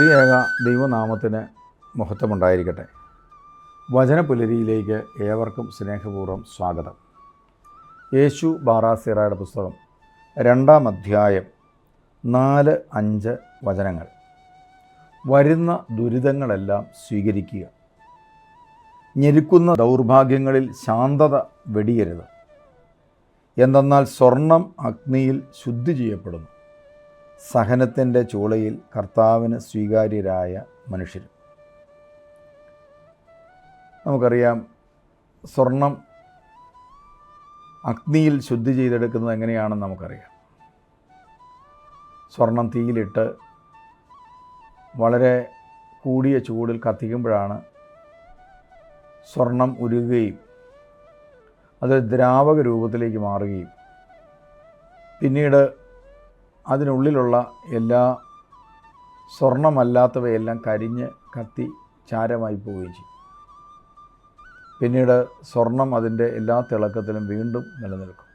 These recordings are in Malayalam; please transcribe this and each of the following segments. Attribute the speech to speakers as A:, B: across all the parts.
A: ത്രിയേക ദൈവനാമത്തിന് മഹത്വമുണ്ടായിരിക്കട്ടെ. വചനപുലരിയിലേക്ക് ഏവർക്കും സ്നേഹപൂർവം സ്വാഗതം. യേശു ബാറാസിറയുടെ പുസ്തകം രണ്ടാം അധ്യായം നാല് അഞ്ച് വചനങ്ങൾ. വരുന്ന ദുരിതങ്ങളെല്ലാം സ്വീകരിക്കുക. ഞെരുക്കുന്ന ദൗർഭാഗ്യങ്ങളിൽ ശാന്തത വെടിയരുത്. എന്തെന്നാൽ സ്വർണം അഗ്നിയിൽ ശുദ്ധി ചെയ്യപ്പെടുന്നു. സഹനത്തിന്റെ ചൂളയിൽ കർത്താവിന് സ്വീകാര്യരായ മനുഷ്യർ. നമുക്കറിയാം സ്വർണം അഗ്നിയിൽ ശുദ്ധി ചെയ്തെടുക്കുന്നത് എങ്ങനെയാണെന്ന് നമുക്കറിയാം. സ്വർണം തീയിലിട്ട് വളരെ കൂടിയ ചൂടിൽ കത്തിക്കുമ്പോഴാണ് സ്വർണം ഉരുകുകയും അത് ദ്രാവക രൂപത്തിലേക്ക് മാറുകയും പിന്നീട് അതിനുള്ളിലുള്ള എല്ലാ സ്വർണമല്ലാത്തവയെല്ലാം കരിഞ്ഞ് കത്തി ചാരമായി പോവുകയും ചെയ്യും. പിന്നീട് സ്വർണം അതിന്റെ എല്ലാ തിളക്കത്തിലും വീണ്ടും നിലനിൽക്കും.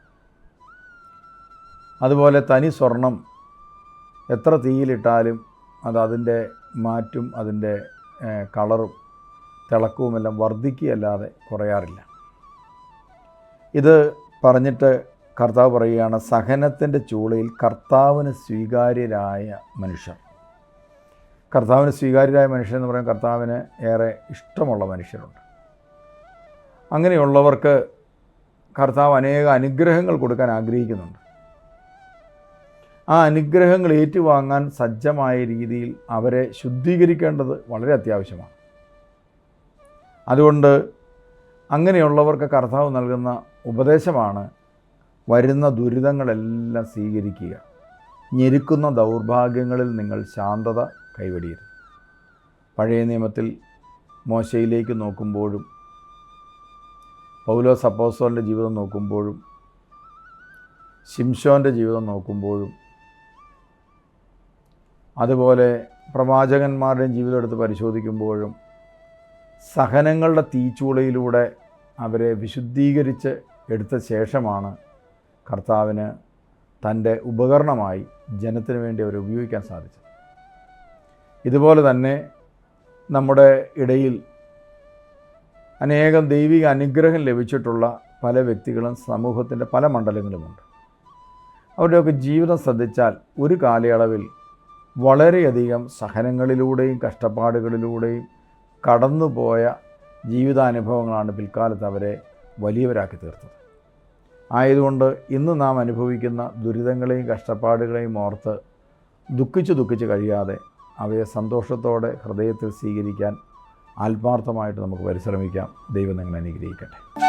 A: അതുപോലെ തനി സ്വർണം എത്ര തീയിലിട്ടാലും അത് അതിന്റെ മാറ്റും അതിന്റെ കളറും തിളക്കവുമെല്ലാം വർദ്ധിക്കുകയല്ലാതെ കുറയാറില്ല. ഇത് പറഞ്ഞിട്ട് കർത്താവ് പറയുകയാണ് സഹനത്തിന്റെ ചൂളയിൽ കർത്താവിന് സ്വീകാര്യരായ മനുഷ്യർ. കർത്താവിന് സ്വീകാര്യരായ മനുഷ്യർ എന്ന് പറയുമ്പോൾ കർത്താവിന് ഏറെ ഇഷ്ടമുള്ള മനുഷ്യരുണ്ട്. അങ്ങനെയുള്ളവർക്ക് കർത്താവ് അനേക അനുഗ്രഹങ്ങൾ കൊടുക്കാൻ ആഗ്രഹിക്കുന്നുണ്ട്. ആ അനുഗ്രഹങ്ങൾ ഏറ്റുവാങ്ങാൻ സജ്ജമായ രീതിയിൽ അവരെ ശുദ്ധീകരിക്കേണ്ടത് വളരെ അത്യാവശ്യമാണ്. അതുകൊണ്ട് അങ്ങനെയുള്ളവർക്ക് കർത്താവ് നൽകുന്ന ഉപദേശമാണ് വരുന്ന ദുരിതങ്ങളെല്ലാം സ്വീകരിക്കുക. ഞെരുക്കുന്ന ദൗർഭാഗ്യങ്ങളിൽ നിങ്ങൾ ശാന്തത കൈവടിയരുത്. പഴയ നിയമത്തിൽ മോശയിലേക്ക് നോക്കുമ്പോഴും പൗലോ സപ്പോസോന്റെ ജീവിതം നോക്കുമ്പോഴും ശിംഷോന്റെ ജീവിതം നോക്കുമ്പോഴും അതുപോലെ പ്രവാചകന്മാരുടെയും ജീവിതം എടുത്ത് പരിശോധിക്കുമ്പോഴും സഹനങ്ങളുടെ തീച്ചൂളയിലൂടെ അവരെ വിശുദ്ധീകരിച്ച് എടുത്ത ശേഷമാണ് കർത്താവിന് തന്റെ ഉപകരണമായി ജനത്തിന് വേണ്ടി അവരെ ഉപയോഗിക്കാൻ സാധിച്ചു ഇതുപോലെ തന്നെ നമ്മുടെ ഇടയിൽ അനേകം ദൈവിക അനുഗ്രഹം ലഭിച്ചിട്ടുള്ള പല വ്യക്തികളും സമൂഹത്തിന്റെ പല മണ്ഡലങ്ങളുമുണ്ട്. അവരുടെയൊക്കെ ജീവിതം ശ്രദ്ധിച്ചാൽ ഒരു കാലയളവിൽ വളരെയധികം സഹനങ്ങളിലൂടെയും കഷ്ടപ്പാടുകളിലൂടെയും കടന്നുപോയ ജീവിതാനുഭവങ്ങളാണ് പിൽക്കാലത്ത് അവരെ വലിയവരാക്കി തീർത്തത്. ആയതുകൊണ്ട് ഇന്ന് നാം അനുഭവിക്കുന്ന ദുരിതങ്ങളെയും കഷ്ടപ്പാടുകളെയും ഓർത്ത് ദുഃഖിച്ച് ദുഃഖിച്ച് കഴിയാതെ അവയെ സന്തോഷത്തോടെ ഹൃദയത്തിൽ സ്വീകരിക്കാൻ ആത്മാർത്ഥമായിട്ട് നമുക്ക് പരിശ്രമിക്കാം. ദൈവം നിങ്ങളെ അനുഗ്രഹിക്കട്ടെ.